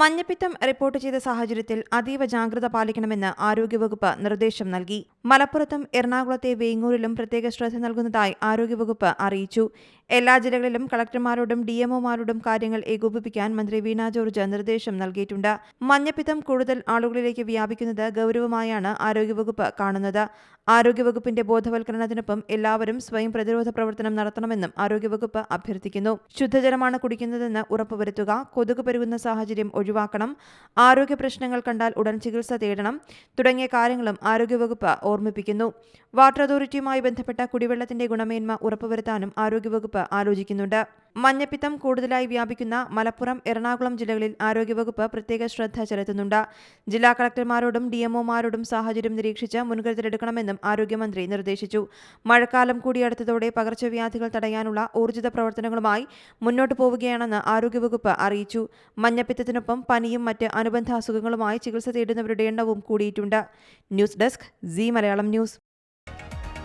മഞ്ഞപ്പിത്തം റിപ്പോർട്ട് ചെയ്ത സാഹചര്യത്തിൽ അതീവ ജാഗ്രത പാലിക്കണമെന്ന് ആരോഗ്യവകുപ്പ് നിർദ്ദേശം നൽകി മലപ്പുറത്തും എറണാകുളത്തെ വേങ്ങൂരിലും പ്രത്യേക ശ്രദ്ധ നൽകുന്നതായി ആരോഗ്യവകുപ്പ് അറിയിച്ചു. എല്ലാ ജില്ലകളിലും കളക്ടർമാരോടും ഡിഎംഒമാരോടും കാര്യങ്ങൾ ഏകോപിപ്പിക്കാൻ മന്ത്രി വീണ ജോർജ് നിർദ്ദേശം നൽകിയിട്ടുണ്ട്. മഞ്ഞപ്പിത്തം കൂടുതൽ ആളുകളിലേക്ക് വ്യാപിക്കുന്നത് ഗൌരവമായാണ് ആരോഗ്യവകുപ്പ് കാണുന്നത്. ആരോഗ്യവകുപ്പിന്റെ ബോധവൽക്കരണത്തിനൊപ്പം എല്ലാവരും സ്വയം പ്രതിരോധ പ്രവർത്തനം നടത്തണമെന്നും ആരോഗ്യവകുപ്പ് അഭ്യർത്ഥിക്കുന്നു. ശുദ്ധജലമാണ് കുടിക്കുന്നതെന്ന് ഉറപ്പുവരുത്തുക കൊതുക് പെരുകുന്ന സാഹചര്യം ഒഴിവാക്കണം ആരോഗ്യ പ്രശ്നങ്ങൾ കണ്ടാൽ ഉടൻ ചികിത്സ തേടണം തുടങ്ങിയ കാര്യങ്ങളും ആരോഗ്യവകുപ്പ് ഓർമ്മിപ്പിക്കുന്നു. വാട്ടർ അതോറിറ്റിയുമായി ബന്ധപ്പെട്ട കുടിവെള്ളത്തിന്റെ ഗുണമേന്മ ഉറപ്പുവരുത്താനും ആരോഗ്യവകുപ്പ് ആലോചിക്കുന്നുണ്ട്. മഞ്ഞപ്പിത്തം കൂടുതലായി വ്യാപിക്കുന്ന മലപ്പുറം എറണാകുളം ജില്ലകളിൽ ആരോഗ്യവകുപ്പ് പ്രത്യേക ശ്രദ്ധ ചെലുത്തുന്നുണ്ട്. ജില്ലാ കളക്ടർമാരോടും ഡിഎംഒമാരോടും സാഹചര്യം നിരീക്ഷിച്ച് മുൻകരുതലെടുക്കണമെന്നും ആരോഗ്യമന്ത്രി നിർദ്ദേശിച്ചു. മഴക്കാലം കൂടിയടുത്തതോടെ പകർച്ചവ്യാധികൾ തടയാനുള്ള ഊർജിത പ്രവർത്തനങ്ങളുമായി മുന്നോട്ടു പോവുകയാണെന്ന് ആരോഗ്യവകുപ്പ് അറിയിച്ചു. മഞ്ഞപ്പിത്തത്തിനൊപ്പം പനിയും മറ്റ് അനുബന്ധ അസുഖങ്ങളുമായി ചികിത്സ തേടുന്നവരുടെ എണ്ണവും കൂടിയിട്ടുണ്ട്. News desk Zee Malayalam news.